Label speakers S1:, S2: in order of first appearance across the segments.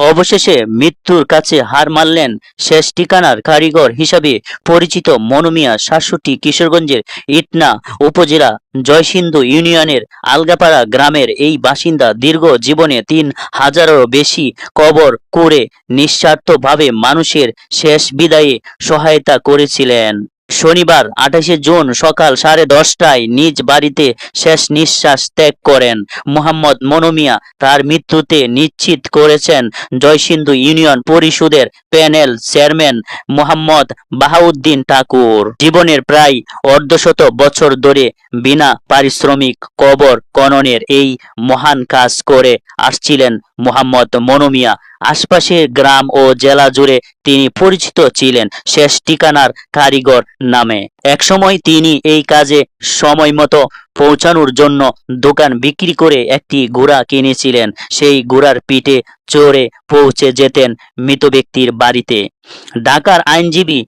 S1: অবশেষে মৃত্যুর কাছে হার মানলেন শেষ ঠিকানার কারিগর হিসাবে পরিচিত মনুমিয়া সাতষট্টি কিশোরগঞ্জের ইটনা উপজেলা জয়সিন্ধু ইউনিয়নের আলগাপাড়া গ্রামের এই বাসিন্দা দীর্ঘ জীবনে তিন হাজারেরও বেশি কবর করে নিঃস্বার্থভাবে মানুষের শেষ বিদায়ে সহায়তা করেছিলেন। শনিবার, আঠাশে জুন সকাল সাড়ে দশটায় নিজ বাড়িতে শেষ নিঃশ্বাস ত্যাগ করেন মোহাম্মদ মনোমিয়া। তার মৃত্যুতে নিশ্চিত করেছেন জয়সিন্ধু ইউনিয়ন পরিষদের প্যানেল চেয়ারম্যান মোহাম্মদ বাহাউদ্দিন ঠাকুর। জীবনের প্রায় অর্ধশত বছর ধরে বিনা পারিশ্রমিক কবর খননের এই মহান কাজ করে আসছিলেন মোহাম্মদ মনোমিয়া। আশপাশের গ্রাম ও জেলা জুড়ে তিনি পরিচিত ছিলেন শেষ ঠিকানার কারিগর নামে। একসময় তিনি এই কাজে সময় মতো পৌঁছানোর জন্য দোকান বিক্রি করে একটি ঘোড়া কিনেছিলেন। সেই ঘোড়ার পিঠে চড়ে পৌঁছে যেতেন মৃত ব্যক্তির বাড়িতে। ঢাকার আইনজীবী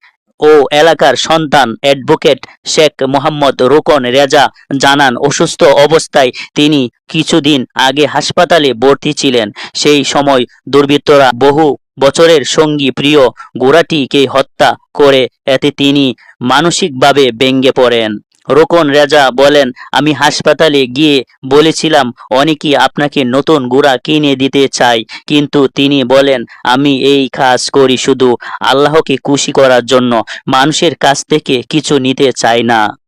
S1: ও এলাকার সন্তান অ্যাডভোকেট শেখ মোহাম্মদ রোকন রেজা জানান, অসুস্থ অবস্থায় তিনি কিছুদিন আগে হাসপাতালে ভর্তি ছিলেন। সেই সময় দুর্বৃত্তরা বহু বছরের সঙ্গী প্রিয় গোড়াটিকে হত্যা করে, এতে তিনি মানসিকভাবে ব্যঙ্গে পড়েন। রোকন রেজা বলেন, আমি হাসপাতালে গিয়ে বলেছিলাম, অনেকেই আপনাকে নতুন গুড়া কিনে দিতে চাই কিন্তু তিনি বলেন, আমি এই কাজ করি শুধু আল্লাহকে খুশি করার জন্য। মানুষের কাছ থেকে কিছু নিতে চাই না।